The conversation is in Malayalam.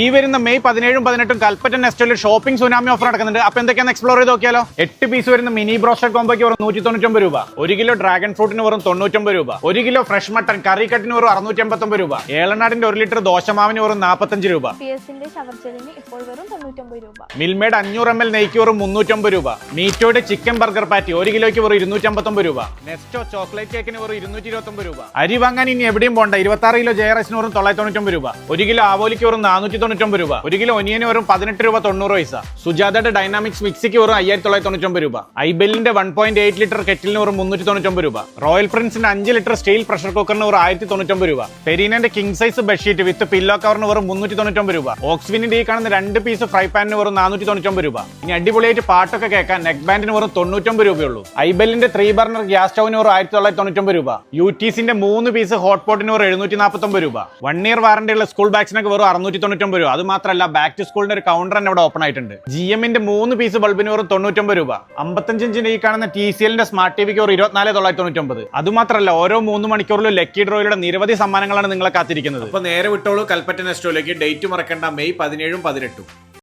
ഈ വരുന്ന മെയ് പതിനേഴും പതിനെട്ടും കൽപ്പറ്റ നെസ്റ്റോയിൽ ഷോപ്പിംഗ് സുനാമി ഓഫർ നടക്കുന്നുണ്ട്. അപ്പൊ എന്തൊക്കെയാണ് എക്സ്പ്ലോർ ചെയ്ത് നോക്കിയാലോ? എട്ട് പീസ് വരുന്ന മിനി ബ്രോസ്റ്റഡ് കോമ്പോയ്ക്ക് വെറും നൂറ്റി തൊണ്ണൂറ്റൊമ്പത് രൂപ. ഒരു കിലോ ഡ്രാഗൺ ഫ്രൂട്ടിന് വെറും തൊണ്ണൂറ്റൊമ്പത് രൂപ. ഒരു കിലോ ഫ്രഷ് മട്ടൺ കറി കട്ടിന് വെറും അറുന്നൂറ്റി അമ്പത്തൊമ്പത് രൂപ. ഏളനാടിന്റെ ഒരു ലിറ്റർ ദോശമാവിന് വെറും നാൽപ്പത്തഞ്ച് രൂപ. മിൽമേഡ് അഞ്ഞൂറ് എം എൽ നെയ്ക്ക് വെറും മുന്നൂറ്റമ്പത് രൂപ. മീറ്റോയുടെ ചിക്കൻ ബർഗർ പാറ്റി ഒരു കിലോയ്ക്ക് വെറും ഇരുന്നൂറ്റമ്പത്തൊമ്പത് രൂപ. നെസ്റ്റോ ചോക്ലേറ്റ് കേക്കിന് വെറും ഇരുന്നൂറ്റി ഇരുപത്തൊമ്പത് രൂപ. അരി വാങ്ങാൻ ഇനി എവിടെയും പോണ്ട. ഇരുപത്തി ആറ് കിലോ ജയറസിന് വെറും തൊള്ളായിരത്തി തൊണ്ണൂറ്റൊമ്പത് രൂപ. ഒരു കിലോ ആവോലിക്ക് വെറും നാനൂറ്റി തൊണ്ണൂറ്റൊമ്പത് രൂപ. ഒരു കിലോ ഒനിയന് വെറും പതിനെട്ട് രൂപ തൊണ്ണൂറ് പൈസ. സുജാതയുടെ ഡൈനാമിക്സ് മിക്സിക്ക് വെറും അയ്യായിരത്തി തൊള്ളായിരത്തി തൊണ്ണൂറ്റൊമ്പത് രൂപ ഐബെല്ലിന്റെ വൺ പോയിന്റ് എയ്റ്റ് ലിറ്റർ കെറ്റിലിന് വെറും മുന്നൂറ്റി തൊണ്ണൂറ്റൊമ്പത് രൂപ. റോയൽ പ്രിൻസിന്റെ അഞ്ച് ലിറ്റർ സ്റ്റീൽ പ്രഷർ കുക്കറിന് വെറും ആയിരത്തി തൊണ്ണൂറ്റൊമ്പത് രൂപ. പെരീനന്റെ king size bedsheet with pillow കവറിന് വെറും മുന്നൂറ്റി തൊണ്ണൂറ്റൊമ്പത് രൂപ. ഓക്സ്വിനിന്റെ ഈ കാണുന്ന രണ്ട് പീസ് ഫ്രൈ പാനിന് വെറും നാനൂറ്റി തൊണ്ണൂറ്റൊമ്പത് രൂപ. ഇനി അടിപൊളിയായിട്ട് പാട്ടൊക്കെ കേൾക്കാൻ നെക്ക് ബാൻഡിന് വെറും തൊണ്ണൂറ്റൊമ്പത് രൂപയുള്ളൂ. ഐബെല്ലിന്റെ ത്രീ ബർണർ ഗ്യാസ് സ്റ്റൗവിന് വെറും ആയിരത്തി തൊള്ളായിരത്തി തൊണ്ണൂറ്റൊമ്പത് രൂപ. യു ടിസിന്റെ മൂന്ന് പീസ് ഹോട്ട് പോട്ടിന് വെറും എഴുന്നൂറ്റി നാൽപ്പത്തൊമ്പത് രൂപ. വൺ ഇയർ വാറന്റി ഉള്ള സ്കൂൾ ബാഗ്സിനൊക്കെ വെറും അറുന്നൂറ്റി തൊണ്ണൂറ്റൊമ്പത് രൂപ. അത് മാത്രമല്ല ബാക്ക് ടു സ്കൂളിന്റെ ഒരു കൗണ്ടർ തന്നെ ഇവിടെ ഓപ്പൺ ആയിട്ടുണ്ട്. ജി എമ്മിന്റെ മൂന്ന് പീസ് ബൾബിന് വെറും തൊണ്ണൂറ്റൊമ്പത് രൂപ. അമ്പത്തഞ്ച് ഇഞ്ചിന്റെ ഈ കാണുന്ന ടി സി എല്ലിന്റെ സ്മാർട്ട് ടിവിക്ക് ഒരു ഇരുപത്തിനാല് തൊള്ളായിരത്തി തൊണ്ണൂറ്റൊമ്പത്. അത് മാത്രമല്ല ഓരോ മൂന്ന് മണിക്കൂറിലും ലക്കി ഡ്രോയിലൂടെ നിരവധി സമ്മാനങ്ങളാണ് നിങ്ങളെ കാത്തിരിക്കുന്നത്. അപ്പൊ നേരെ വിട്ടോളൂ കൽപ്പറ്റ നെസ്റ്റോയിലേക്ക് ഡേറ്റ് മറക്കേണ്ട മെയ് പതിനേഴും പതിനെട്ടും.